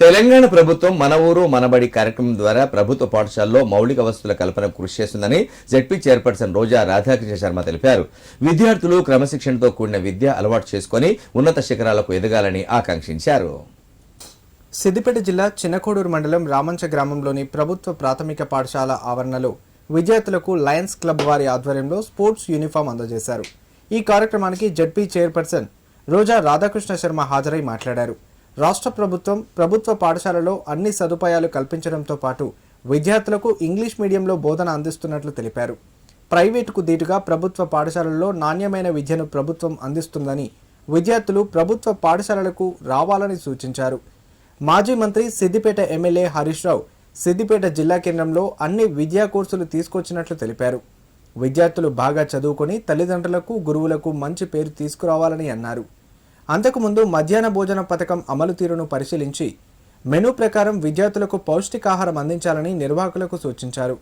తెలంగాణ ప్రభుత్వం మన ఊరు మనబడి కార్యక్రమం ద్వారా ప్రభుత్వ పాఠశాలలో మౌలిక వసతుల కల్పన కృషి చేస్తుందని జెడ్పీ చైర్పర్సన్ రోజా రాధాకృష్ణ శర్మ తెలిపారు. విద్యార్థులు క్రమశిక్షణతో కూడిన విద్య అలవాటు చేసుకుని ఉన్నత శిఖరాలకు ఎదగాలని ఆకాంక్షించారు. సిద్దిపేట జిల్లా చిన్నకోడూరు మండలం రామంచ గ్రామంలోని ప్రభుత్వ ప్రాథమిక పాఠశాల ఆవరణలో విద్యార్థులకు లయన్స్ క్లబ్ వారి ఆధ్వర్యంలో స్పోర్ట్స్ యూనిఫామ్ అందజేశారు. ఈ కార్యక్రమానికి జడ్పీ చైర్పర్సన్ రోజా రాధాకృష్ణ శర్మ హాజరై మాట్లాడారు. రాష్ట్ర ప్రభుత్వం ప్రభుత్వ పాఠశాలలో అన్ని సదుపాయాలు కల్పించడంతో పాటు విద్యార్థులకు ఇంగ్లీష్ మీడియంలో బోధన అందిస్తున్నట్లు తెలిపారు. ప్రైవేటుకు దీటుగా ప్రభుత్వ పాఠశాలల్లో నాణ్యమైన విద్యను ప్రభుత్వం అందిస్తుందని విద్యార్థులు ప్రభుత్వ పాఠశాలలకు రావాలని సూచించారు. మాజీ మంత్రి సిద్దిపేట ఎమ్మెల్యే హరీష్ రావు సిద్దిపేట జిల్లా కేంద్రంలో అన్ని విద్యా కోర్సులు తీసుకొచ్చినట్లు తెలిపారు. విద్యార్థులు బాగా చదువుకొని తల్లిదండ్రులకు గురువులకు మంచి పేరు తీసుకురావాలని అన్నారు. అంతకుముందు మధ్యాహ్న భోజన పథకం అమలు తీరును పరిశీలించి మెనూ ప్రకారం విద్యార్థులకు పౌష్టికాహారం అందించాలని నిర్వాహకులకు సూచించారు.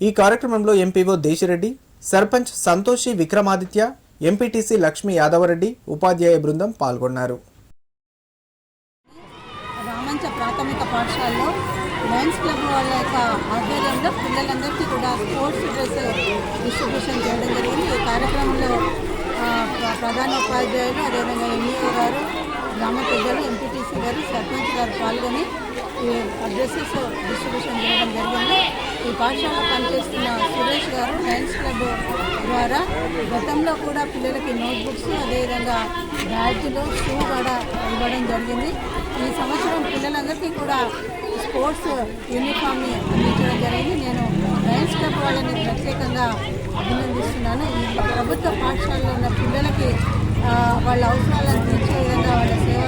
ఈ కార్యక్రమంలో ఎంపీఓ దేశిరెడ్డి సర్పంచ్ సంతోషి విక్రమాదిత్య ఎంపీటీసీ లక్ష్మీ యాదవరెడ్డి ఉపాధ్యాయ బృందం పాల్గొన్నారు. రామంచ ప్రాథమిక పాఠశాలలో లయన్స్ క్లబ్ వాళ్ళ యొక్క ఆధ్వర్యంలో పిల్లలందరికీ కూడా స్పోర్ట్స్ డ్రెస్ డిస్ట్రిబ్యూషన్ చేయడం జరిగింది. ఈ కార్యక్రమంలో ప్రధాన ఉపాధ్యాయులు అదేవిధంగా ఎంఈఓ గారు గ్రామ పెద్దలు ఎంపీటీసీ గారు సర్పంచ్ గారు పాల్గొని ఈ డిస్ట్రిబ్యూషన్ చేయడం జరిగింది. ఈ పాఠశాలలో పనిచేస్తున్న సురేష్ గారు లయన్స్ క్లబ్ ద్వారా గతంలో కూడా పిల్లలకి నోట్బుక్స్ అదేవిధంగా బ్యాడ్జ్లు షూ కూడా ఇవ్వడం జరిగింది. ఈ సంవత్సరం పిల్లలందరికీ కూడా స్పోర్ట్స్ యూనిఫామ్ని అందించడం జరిగింది. నేను లయన్స్ క్లబ్ వాళ్ళని ప్రత్యేకంగా అభినందిస్తున్నాను. ఈ ప్రభుత్వ పాఠశాలలో ఉన్న పిల్లలకి వాళ్ళ అవసరాలను తీర్చే విధంగా వాళ్ళ సేవ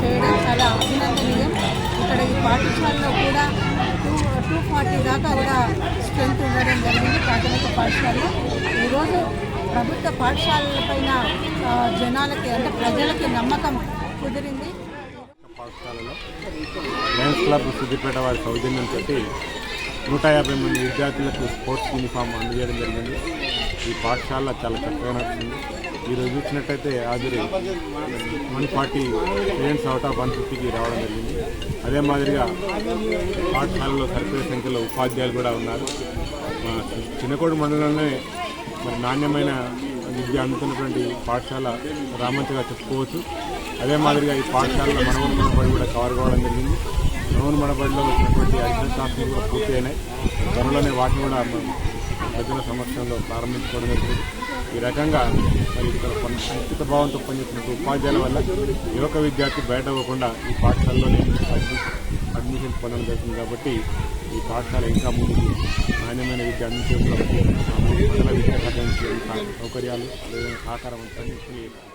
చేయడం చాలా అభినందనీయం. ఇక్కడ ఈ పాఠశాలలో కూడా టూ టూ ఫార్టీ దాకా కూడా స్ట్రెంత్ ఉండడం జరిగింది ప్రాథమిక పాఠశాలలో. ఈరోజు ప్రభుత్వ పాఠశాలలపైన జనాలకి అంటే ప్రజలకి నమ్మకం కుదిరింది. పాఠశాలలో లయన్స్ క్లబ్ సిద్దిపేట వారి సౌజన్యంతో నూట యాభై మంది విద్యార్థులకు స్పోర్ట్స్ యూనిఫామ్ అందజేయడం జరిగింది. ఈ పాఠశాల చాలా చక్కగా నడుస్తుంది. ఈరోజు చూసినట్టయితే హాజరు one forty students out of one ఫిఫ్టీకి రావడం జరిగింది. అదే మాదిరిగా పాఠశాలలో సరిపోయే సంఖ్యలో ఉపాధ్యాయులు కూడా ఉన్నారు. మా చిన్నకోడు మండలంలోనే మరి నాణ్యమైన విద్య అందుతున్నటువంటి పాఠశాల రామంతగా చెప్పుకోవచ్చు. అదే మాదిరిగా ఈ పాఠశాలలో మనవన్ మనబడి కూడా కవర్ కావడం జరిగింది. మనవన్ మనబడిలో వచ్చినటువంటి అడిషనల్ క్లాసులు కూడా పూర్తి అయినాయి. త్వరలోనే వాటిని కూడా ప్రజల సమక్షంలో ప్రారంభించుకోవడం జరిగింది. ఈ రకంగా మరి ఇక్కడ అంకిత భావంతో పనిచేస్తున్న ఉపాధ్యాయుల వల్ల యువక విద్యార్థి బయట అవ్వకుండా ఈ పాఠశాలలోనే అడ్మిషన్ అడ్మిషన్ పొందడం జరిగింది కాబట్టి ఈ పాఠశాల ఇంకా ముందుకు నాణ్యమైన విద్య అందించడంలో ప్రజల విద్యా సౌకర్యాలు అదేవిధంగా సహకారం అంతా